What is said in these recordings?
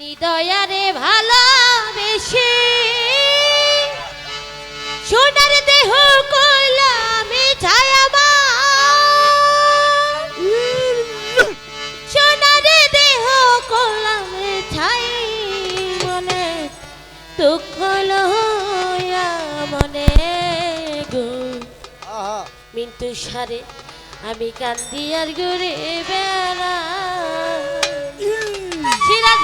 হৃদয়ারে ভালোবেসে সোনার দেহ করলামে ছায়ামা সোনার দেহ করলামে ছাই মনে দুঃখ মনে গো। মিন্টু সারে আমি কান্দি আর ঘুরে বেড়া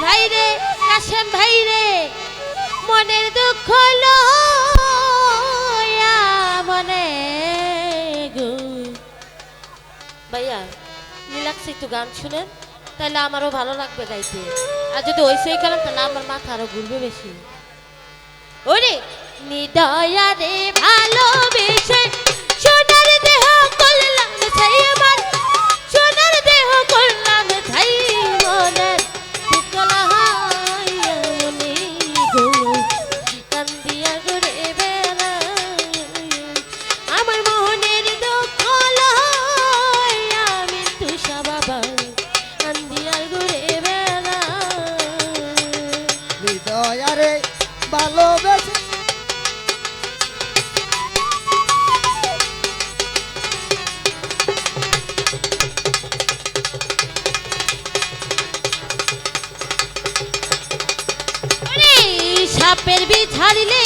ভাই রে কাশেম ভাই রে মনের দুঃখ লয়া মনে ভাইয়া রিল্যাক্স একটু গান শুনেন তাহলে আমারও ভালো লাগবে গাইতে। আর যদি ওই সেই করেন তাহলে আমার মাথা আরও ঘুরবে বেশি। ওরে, নিদয়া রে, ভালোবেসে ভালোবেসে। সাপের বীজ হারিলে